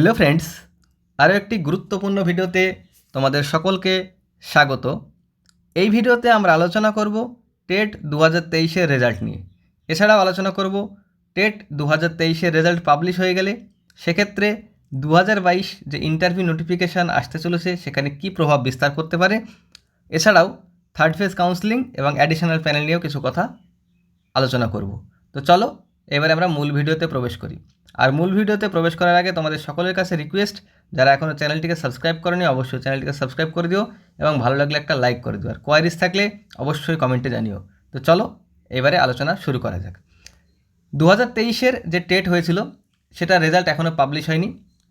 Hello friends আরও একটি গুরুত্বপূর্ণ ভিডিওতে তোমাদের সকলকে স্বাগত। এই ভিডিওতে আমরা আলোচনা করব টেট দু হাজার তেইশের রেজাল্ট নিয়ে। এছাড়াও আলোচনা করব টেট দু হাজার তেইশের রেজাল্ট পাবলিশ হয়ে গেলে সেক্ষেত্রে দু হাজার বাইশ যে ইন্টারভিউ নোটিফিকেশান আসতে চলেছে সেখানে কী প্রভাব বিস্তার করতে পারে। এছাড়াও থার্ড ফেজ কাউন্সিলিং এবং অ্যাডিশনাল প্যানেল নিয়েও কিছু কথা আলোচনা করব। তো চলো, এবারে আমরা মূল ভিডিওতে প্রবেশ করি। আর মূল ভিডিওতে প্রবেশ করার আগে তোমাদের সকলের কাছে রিকোয়েস্ট যারা এখনও চ্যানেলটিকে সাবস্ক্রাইব করেনি, অবশ্যই চ্যানেলটিকে সাবস্ক্রাইব করে দিও এবং ভালো লাগলে একটা লাইক করে দিও। আর কোয়ারিজ থাকলে অবশ্যই কমেন্টে জানিও। তো চলো, এবারে আলোচনা শুরু করা যাক। দু হাজার তেইশের যে টেট হয়েছিল, সেটা রেজাল্ট এখনও পাবলিশ হয়নি।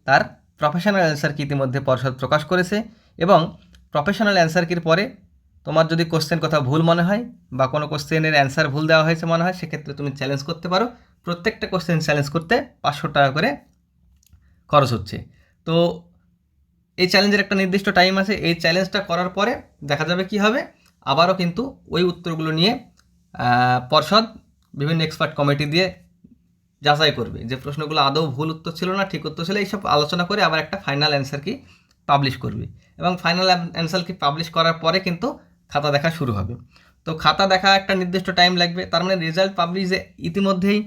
তার প্রফেশনাল অ্যান্সার কি ইতিমধ্যে পর্ষদ প্রকাশ করেছে এবং প্রফেশনাল অ্যান্সার কির পরে তোমার যদি কোশ্চেন কথা ভুল মনে হয় বা কোনো কোশ্চেনের অ্যান্সার ভুল দেওয়া হয়েছে মনে হয়, সেক্ষেত্রে তুমি চ্যালেঞ্জ করতে পারো। প্রত্যেকটা কোশ্চেন চ্যালেঞ্জ করতে পাঁচশো টাকা করে খরচ হচ্ছে। তো এই চ্যালেঞ্জের একটা নির্দিষ্ট টাইম আছে, এই চ্যালেঞ্জটা করার পরে দেখা যাবে কি হবে, আবারও কিন্তু ওই উত্তরগুলো নিয়ে পর্ষদ বিভিন্ন এক্সপার্ট কমিটি দিয়ে যাচাই করবে। যে প্রশ্নগুলো আদৌ ভুল উত্তর ছিল না, ঠিক উত্তর ছিল, এইসব আলোচনা করে আবার একটা ফাইনাল অ্যান্সার কি পাবলিশ করবে। এবং ফাইনাল অ্যান্সার কি পাবলিশ করার পরে কিন্তু খাতা দেখা শুরু হবে। তো খাতা দেখা একটা নির্দিষ্ট টাইম লাগবে। তার মানে রেজাল্ট পাবলিশ ইতিমধ্যেই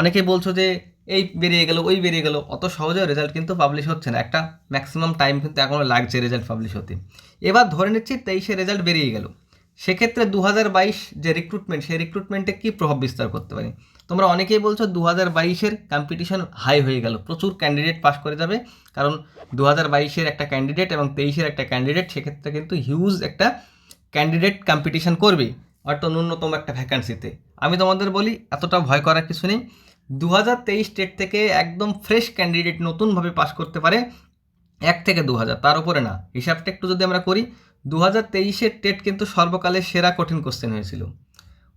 অনেকেই বলছো যে, এই বেরিয়ে গেল, ওই বেরিয়ে গেল। অত সহজেও রেজাল্ট কিন্তু পাবলিশ হচ্ছে না। একটা ম্যাক্সিমাম টাইম কিন্তু এখনও লাগছে রেজাল্ট পাবলিশ হতে। এবার ধরে নিচ্ছি তেইশে রেজাল্ট বেরিয়ে গেল। সেক্ষেত্রে দু বাইশ যে রিক্রুটমেন্ট সেই রিক্রুটমেন্টে কী প্রভাব বিস্তার করতে পারে? তোমরা অনেকেই বলছো দু হাজার বাইশের কম্পিটিশন হাই হয়ে গেল। প্রচুর ক্যান্ডিডেট পাস করে যাবে। কারণ দু হাজার বাইশের একটা ক্যান্ডিডেট এবং তেইশের একটা ক্যান্ডিডেট সেক্ষেত্রে কিন্তু হিউজ একটা ক্যান্ডিডেট কম্পিটিশন করবে হয়তো ন্যূনতম একটা ভ্যাকান্সিতে আমি তোমাদের বলি, এতটা ভয় করার কিছু নেই। দু হাজার তেইশ স্টেট থেকে একদম ফ্রেশ ক্যান্ডিডেট নতুনভাবে পাস করতে পারে এক থেকে দু হাজার তার উপরে না। হিসাবটা একটু যদি আমরা করি দু হাজার তেইশের টেট কিন্তু সর্বকালের সেরা কঠিন কোশ্চেন হয়েছিল।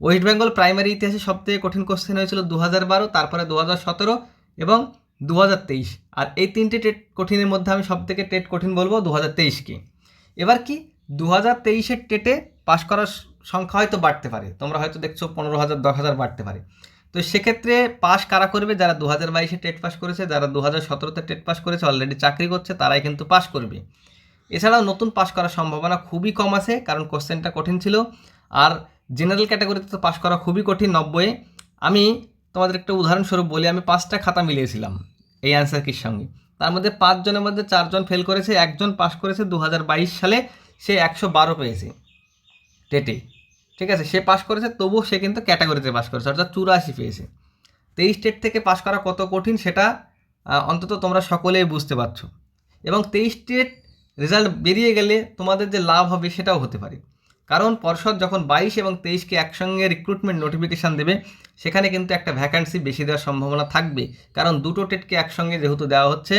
ওয়েস্ট বেঙ্গল প্রাইমারি ইতিহাসে সবথেকে কঠিন কোশ্চেন হয়েছিল দু হাজার বারো, তারপরে দু হাজার সতেরো এবং দু হাজার তেইশ। আর এই তিনটে টেট কঠিনের মধ্যে আমি সবথেকে টেট কঠিন বলব দু হাজার তেইশকে এবার কি দু হাজার তেইশের টেটে পাশ করার সংখ্যা হয়তো বাড়তে পারে। তোমরা হয়তো দেখছ পনেরো হাজার, দশ হাজার বাড়তে পারে। তো সেক্ষেত্রে পাস কারা করবে? যারা দু হাজার বাইশে টেট পাস করেছে, যারা দু হাজার সতেরোতে টেট পাস করেছে অলরেডি চাকরি করছে, তারাই কিন্তু পাস করবে। এছাড়াও নতুন পাস করার সম্ভাবনা খুবই কম আছে, কারণ কোশ্চেনটা কঠিন ছিল। আর জেনারেল ক্যাটাগরিতে তো পাস করা খুবই কঠিন নব্বইয়ে আমি তোমাদের একটা উদাহরণস্বরূপ বলি, আমি পাঁচটা খাতা মিলিয়েছিলাম এই অ্যান্সার কির সঙ্গে। তার মধ্যে পাঁচজনের মধ্যে চারজন ফেল করেছে, একজন পাস করেছে দু হাজার বাইশ সালে, সে একশো বারো পেয়েছে টেটে। ঠিক আছে? সে পাস করেছে, তবুও সে কিন্তু ক্যাটাগরিতে পাস করেছে, অর্থাৎ চুরাশি পেয়েছে। তেইশ স্টেট থেকে পাস করা কত কঠিন সেটা অন্তত তোমরা সকলেই বুঝতে পারছ। এবং তেইশ স্টেট রেজাল্ট বেরিয়ে গেলে তোমাদের যে লাভ হবে সেটাও হতে পারে। কারণ পর্ষদ যখন বাইশ এবং তেইশকে একসঙ্গে রিক্রুটমেন্ট নোটিফিকেশান দেবে, সেখানে কিন্তু একটা ভ্যাকান্সি বেশি দেওয়ার সম্ভাবনা থাকবে। কারণ দুটো টেটকে একসঙ্গে যেহেতু দেওয়া হচ্ছে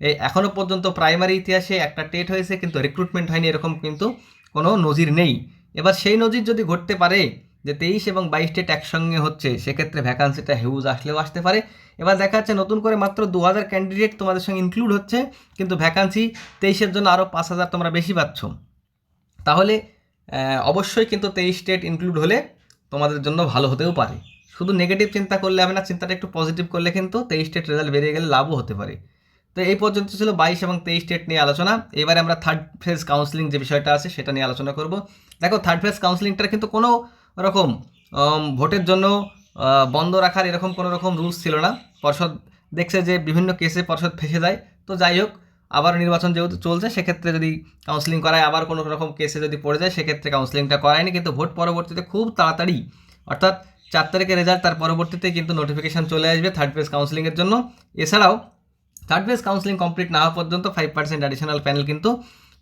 এই এখনও পর্যন্ত প্রাইমারি ইতিহাসে একটা টেট হয়েছে, কিন্তু রিক্রুটমেন্ট হয়নি, এরকম কিন্তু কোনো নজির নেই। এবার সেই নজির যদি ঘটতে পারে যে তেইশ এবং বাইশ টেট একসঙ্গে হচ্ছে, সেক্ষেত্রে ভ্যাকান্সিটা হিউজ আসলেও আসতে পারে। এবার দেখা যাচ্ছে নতুন করে মাত্র দু হাজার ক্যান্ডিডেট তোমাদের সঙ্গে ইনক্লুড হচ্ছে, কিন্তু ভ্যাকান্সি তেইশের জন্য আরও পাঁচ হাজার তোমরা বেশি পাচ্ছ। তাহলে অবশ্যই কিন্তু তেইশ স্টেট ইনক্লুড হলে তোমাদের জন্য ভালো হতেও পারে। শুধু নেগেটিভ চিন্তা করলে হবে না, চিন্তাটা একটু পজিটিভ করলে কিন্তু তেইশ স্টেট রেজাল্ট বেরিয়ে গেলে লাভও হতে পারে। তো এই পর্যন্ত ছিল বাইশ এবং তেইশ স্টেট নিয়ে আলোচনা। এবারে আমরা থার্ড ফেজ কাউন্সিলিং যে বিষয়টা আছে, সেটা নিয়ে আলোচনা করব। দেখো থার্ড ফেজ কাউন্সিলিংটার কিন্তু কোনো রকম ভোটের জন্য বন্ধ রাখার এরকম কোনো রকম রুলস ছিল না। পর্ষদ দেখছে যে বিভিন্ন কেসে পর্ষদ ফেসে যায়। তো যাই হোক আবার নির্বাচন যেহেতু চলছে, সেক্ষেত্রে যদি কাউন্সিলিং করায় আবার কোনো রকম কেসে যদি পড়ে যায়, সেক্ষেত্রে কাউন্সিলিংটা করায়নি। কিন্তু ভোট পরবর্তীতে খুব তাড়াতাড়ি, অর্থাৎ চার তারিখের রেজাল্ট তার পরবর্তীতে কিন্তু নোটিফিকেশান চলে আসবে থার্ড ফেজ কাউন্সিলিংয়ের জন্য। এছাড়াও থার্ড ফেজ কাউন্সিলিং কমপ্লিট না হওয়া পর্যন্ত ফাইভ পার্সেন্ট অ্যাডিশনাল প্যানেল কিন্তু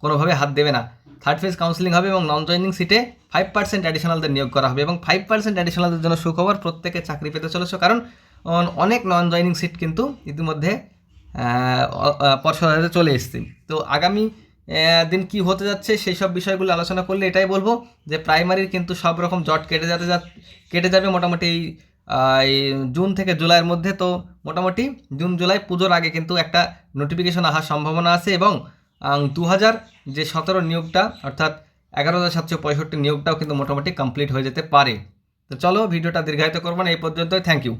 কোনোভাবে হাত দেবে না। থার্ড ফেজ কাউন্সিলিং হবে এবং নন জয়নিং সিটে ফাইভ পার্সেন্ট অ্যাডিশনালদের নিয়োগ করা হবে এবং ফাইভ পার্সেন্ট অ্যাডিশনালদের জন্য সুখবর প্রত্যেকে চাকরি পেতে চলেছে কারণ অন- অনেক নন জয়নিং সিট কিন্তু ইতিমধ্যে পর্ষদে চলে এসছে। তো আগামী দিন কি হতে যাচ্ছে সেই সব বিষয়গুলো আলোচনা করলে এটাই বলব যে প্রাইমারির কিন্তু সব রকম জট কেটে যাতে কেটে যাবে মোটামুটি এই জুন থেকে জুলাইয়ের মধ্যে তো মোটামুটি জুন, জুলাই পুজোর আগে কিন্তু একটা নোটিফিকেশন আসার সম্ভাবনা আছে এবং দু হাজার যে সতেরো নিয়োগটা, অর্থাৎ এগারো হাজার সাতশো পঁয়ষট্টি নিয়োগটাও কিন্তু মোটামুটি কমপ্লিট হয়ে যেতে পারে। তো চলো, ভিডিওটা দীর্ঘায়িত করব না, এই পর্যন্তই। Thank you